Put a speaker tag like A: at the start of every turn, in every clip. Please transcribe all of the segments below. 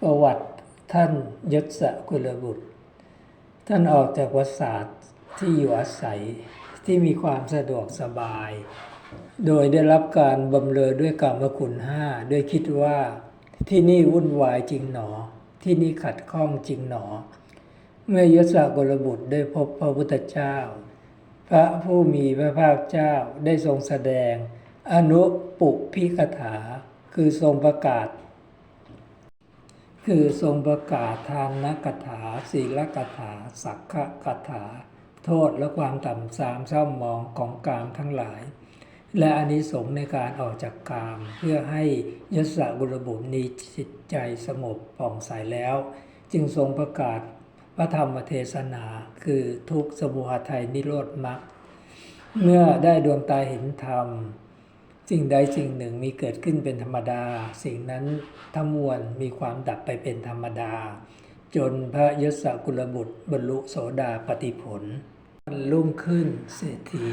A: ประวัติท่านยศกุลบุตร ท่านออกจากวัดศาสตร์ที่อยู่อาศัยที่มีความสะดวกสบาย โดยได้รับการบำเรอด้วยกรรมคุณห้าด้วยคิดว่าที่นี่วุ่นวายจริงหนอ ที่นี่ขัดข้องจริงหนอ เมื่อยศกุลบุตรได้พบพระพุทธเจ้า พระผู้มีพระภาคเจ้าได้ทรงแสดง อนุปุพิกถา คือทรงประกาศ คือทรงประกาศทานนักถาศีลกถา สักขกถา โทษและความต่ำทรามเศร้ามองของกามทั้งหลาย และอานิสงส์ในการออกจากกาม เพื่อให้ยศบุรบุตรมีจิตใจสงบผ่องใสแล้ว จึงทรงประกาศพระธรรมเทศนา คือทุกสมุหทัยนิโรธมรรคเมื่อได้ดวงตาเห็นธรรม สิ่งใดสิ่งหนึ่งมีเกิดขึ้นเป็นธรรมดา สิ่งนั้นทั้งมวลมีความดับไปเป็นธรรมดา จนพระยศกุลบุตรบรรลุโสดาปติผลวันรุ่งขึ้นเศรษฐี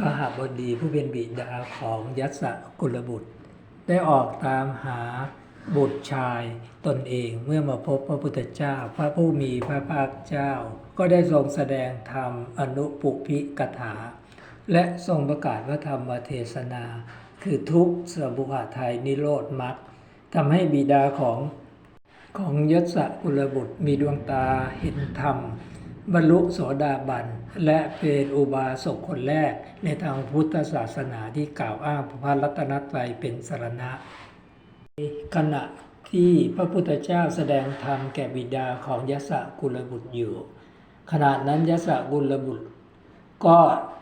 A: กหบดีผู้เป็นบิดาของยัสกุลบุตร ได้ออกตามหาบุตรชายตนเองเมื่อมาพบพระพุทธเจ้า พระผู้มีพระภาคเจ้า ก็ได้ทรงแสดงธรรมอนุปุพิกถา และทรงประกาศพระธรรมเทศนา คือทุกสมุหทัยนิโรธมรรคทำให้บิดาของของยศกุลบุตรมีดวงตาเห็นธรรม บรรลุโสดาบัน และเป็นอุบาสกคนแรกในทางพุทธศาสนาที่กล่าวอ้างพระรัตนตรัยเป็นสรณะ ขณะที่พระพุทธเจ้าแสดงธรรมแก่บิดาของยศกุลบุตรอยู่ ขณะนั้นยศกุลบุตร ก็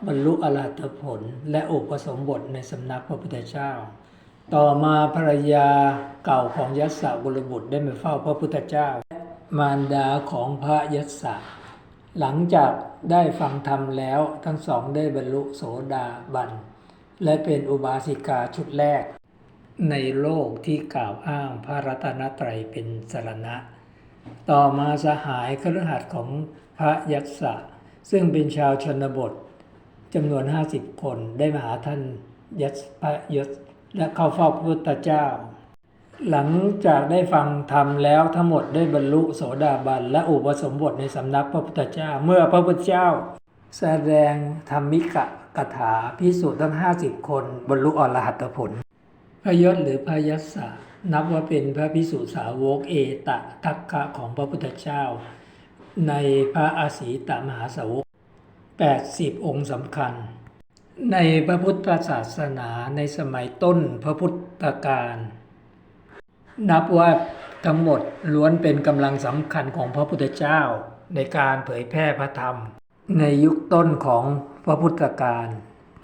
A: บรรลุอรหัตผลและอุปสมบทในสำนักพระพุทธเจ้า ต่อมาภรรยาเก่าของยศกุลบุตรได้มาเฝ้าพระพุทธเจ้า มารดาของพระยศหลังจากได้ฟังธรรมแล้วทั้งสองได้บรรลุโสดาบัน และเป็นอุบาสิกาชุดแรก ในโลกที่กล่าวอ้างพระรัตนตรัยเป็นสรณะ ต่อมาสหายคฤหัสของพระยัสสะ ซึ่งเป็นชาวชนบทจำนวน 50 คนได้มาหาท่านยัสพระยศและเข้าเฝ้าพระพุทธเจ้า หลังจากได้ฟังธรรมแล้วทั้งหมดได้บรรลุโสดาบันและอุปสมบทในสำนักพระพุทธเจ้า เมื่อพระพุทธเจ้า แสดงธรรมิกะกถาพิสูจน์ทั้ง 50 คนบรรลุอรหัตผล พระยศหรือพระยัสสะนับว่าเป็นพระพิสุสาวกเอตะทักกะของพระพุทธเจ้า ในพระอาศีตมหาสาวก 80 องค์สำคัญ ในพระพุทธศาสนาในสมัยต้นพระพุทธการนับว่าทั้งหมดล้วนเป็นกำลังสำคัญของพระพุทธเจ้าในการเผยแพร่พระธรรม ในยุคต้นของพระพุทธการ